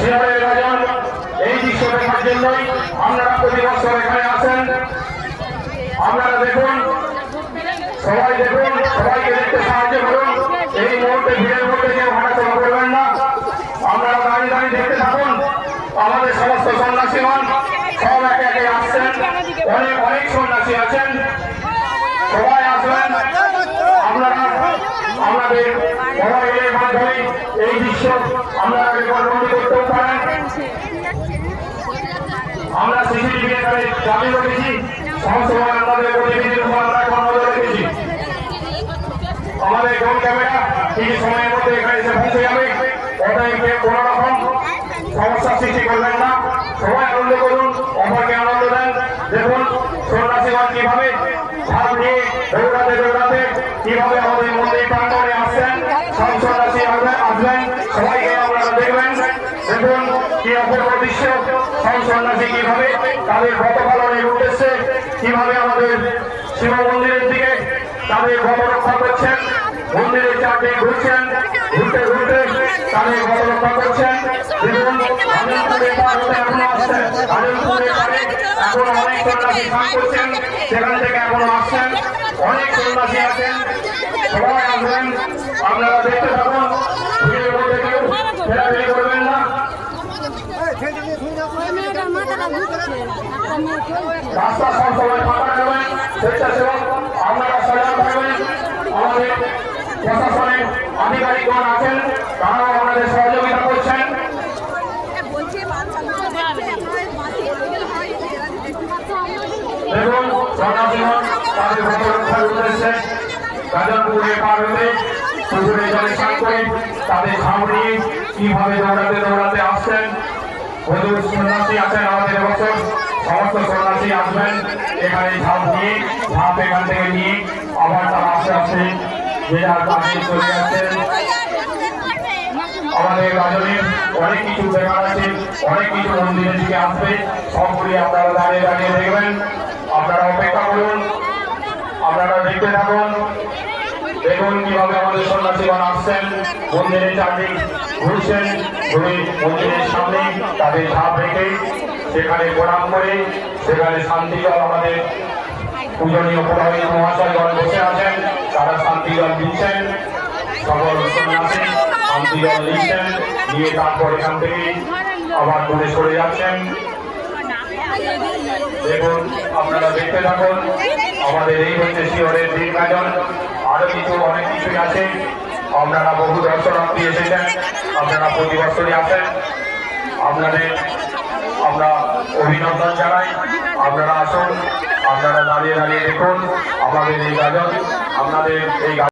শিয়ারের গাজন এই দৃশ্য দেখার জন্যই আপনারা প্রতি বছর এখানে আসেন। আপনারা দেখুন, সবাই দেখুন, সবাইকে দেখতে সাহায্য করুন। এই মুহূর্তে ভিড়ের অনেক অনেক সন্ন্যাসী আছেন সবাই আসবেন আপনারা আপনাদের মোবাইলের মাধ্যমে এই দৃশ্য আপনারা রেকর্ডবন্দি করতেও পারেন আমরা সিসিটিভি এখানে চালু রেখেছি, সমস্ত আমাদের প্রতিনিধির উপর আমরা নজর রেখেছি। আমাদের ড্রোন ক্যামেরা কিছু সময়ের মধ্যে এখানে এসে পৌঁছে যাবে। ওটাই কেউ কোনো রকম সমস্যা সৃষ্টি করবেন না। সবাই আনন্দ করুন, অপরকে আনন্দ দেন। দেখুন, সন্ন্যাসীগণ কীভাবে ঝাড় নিয়ে দৌড়াতে দৌড়াতে, কীভাবে আমাদের মন্দির প্রাঙ্গণে আসছেন সব সন্ন্যাসী আসবেন আসবেন সবাইকে আপনারা দেখুন কি অপূর্ব দৃশ্য সন্ন্যাসী কীভাবে তাদের ব্রত পালনের উদ্দেশ্যে কীভাবে আমাদের শিব মন্দিরের দিকে তাদের রক্ষা করছেন? মন্দিরের চারদিকে ঘুরছেন, ঘুরতে ঘুরতে তাদের রক্ষা করছেন। দেখুন অনেক সন্ন্যাসী স্নান করছেন। সেখান থেকে এখনও আসছেন। অনেক সন্ন্যাসী আছেন। সবাই আসবেন। আপনারা দেখতে থাকুন। রাস্তা সব সময় ফাঁকা রাখবেন স্বেচ্ছাসেবক আপনারা সজাগ থাকবেন আমাদের প্রশাসনের আধিকারিকগণ আছেন আমাদের সহযোগিতা করছেন সন্ন্যাসীগণ তাদের ব্রত রক্ষার উদ্দেশ্যে গাজনপুরে পার হতে পুকুরে জলে করে তাদের সামনে কীভাবে দৌড়াতে দৌড়াতে আসছেন? প্রচুর সন্ন্যাসী আছেন আমাদের এবছর। সমস্ত সন্ন্যাসী আসবেন। এখানে ঝাঁপ নিয়ে ঝাঁপ এখান থেকে নিয়ে আবার তারা আস্তে আস্তে যে যার কাজে চলে যাচ্ছেন আমাদের গাজনের অনেক কিছু দেখার আছে, অনেক কিছু মন্দিরের দিকে আসবে। সবগুলি আপনারা দাঁড়িয়ে দাঁড়িয়ে দেখবেন। আপনারা অপেক্ষা করুন। আপনারা দেখতে থাকুন। দেখুন কীভাবে আমাদের সন্ন্যাসীগণ আসছেন মন্দিরের চারদিক ঘুরছেন। ঘুরে মন্দিরের সামনে তাদের ঝাঁপ রেখে সেখানে প্রণাম করে, সেখানে শান্তি আমাদের পূজনীয় পুরোহিত মহাশয়গণ বসে আছেন। তারা শান্তি দিচ্ছেন। সকল সন্ন্যাসী শান্তি জল নিচ্ছেন। নিয়ে তারপর এখান থেকে আবার দূরে সরে যাচ্ছেন। দেখুন আপনারা দেখতে থাকুন, আমাদের এই হচ্ছে শিওরের গাজন আরও কিছু, অনেক কিছুই আছে। আপনারা বহু দর্শনার্থী এসেছেন, আপনারা প্রতি বছরই আসেন। আপনাদের, আমরা অভিনন্দন জানাই। আপনারা আসুন, আপনারা দাঁড়িয়ে দাঁড়িয়ে দেখুন আমাদের এই গাজন, আপনাদের এই